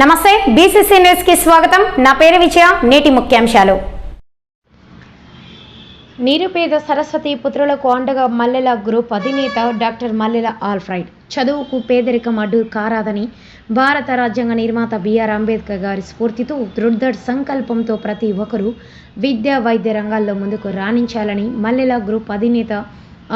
నమస్తే బీసీసీ న్యూస్కి స్వాగతం. నా పేరు విజయ నేటి ముఖ్యాంశాలు. నిరుపేద సరస్వతి పుత్రులకు అండగా మల్లెల గ్రూప్ అధినేత డాక్టర్ మల్లెల ఆల్ఫ్రైడ్. చదువుకు పేదరికం అడ్డు కారాదని భారత రాజ్యాంగ నిర్మాత బిఆర్ అంబేద్కర్ గారి స్ఫూర్తితో దృఢ సంకల్పంతో ప్రతి ఒక్కరూ విద్యా వైద్య రంగాల్లో ముందుకు రాణించాలని మల్లెల గ్రూప్ అధినేత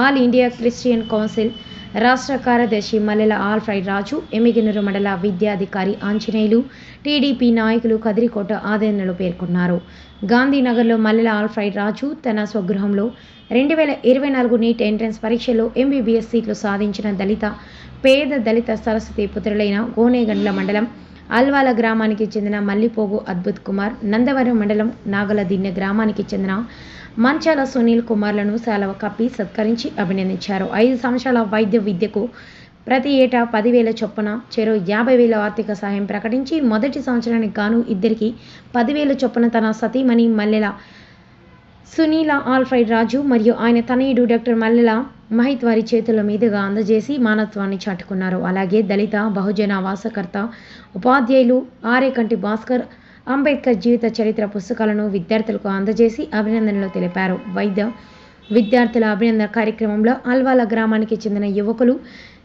ఆల్ ఇండియా క్రిస్టియన్ కౌన్సిల్ రాష్ట్ర కార్యదర్శి మల్లెల ఆల్ఫ్రైడ్ రాజు ఎమిగినూరు మండల విద్యాధికారి ఆంజనేయులు టీడీపీ నాయకులు కదిరికోట ఆదేనలు పేర్కొన్నారు. గాంధీనగర్లో మల్లెల ఆల్ఫ్రైడ్ రాజు తన స్వగృహంలో రెండు వేల ఇరవై నాలుగు నీట్ ఎంట్రన్స్ పరీక్షలో ఎంబీబీఎస్ సీట్లు సాధించిన దళిత పేద దళిత సరస్వతి పుత్రులైన గోనేగండ్ల మండలం అల్వాల గ్రామానికి చెందిన మల్లిపోగు అద్భుత్ కుమార్ నందవరం మండలం నాగలదిన్నె గ్రామానికి చెందిన మంచాల సునీల్ కుమార్లను సెలవు కప్పి సత్కరించి అభినందించారు. ఐదు సంవత్సరాల వైద్య విద్యకు ప్రతి ఏటా పదివేల చొప్పున చెరో యాభై వేల ఆర్థిక సహాయం ప్రకటించి మొదటి సంవత్సరానికి గాను ఇద్దరికి పదివేల చొప్పున తన సతీమణి మల్లెల సునీల ఆల్ఫ్రైడ్ రాజు మరియు ఆయన తనయుడు డాక్టర్ మల్లెల మహిత్ వారి చేతుల మీదుగా అందజేసి మానత్వాన్ని చాటుకున్నారు. అలాగే దళిత బహుజన వాసకర్త ఉపాధ్యాయులు ఆరేకంటి భాస్కర్ అంబేద్కర్ జీవిత చరిత్ర పుస్తకాలను విద్యార్థులకు అందజేసి అభినందనలు తెలిపారు. వైద్య విద్యార్థుల అభినందన కార్యక్రమంలో అల్వాల గ్రామానికి చెందిన యువకులు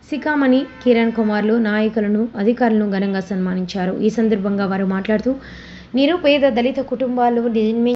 సికామణి కిరణ్ కుమార్లు నాయకులను అధికారులను ఘనంగా సన్మానించారు. ఈ సందర్భంగా వారు మాట్లాడుతూ నిరుపేద దళిత కుటుంబాలు నిర్మి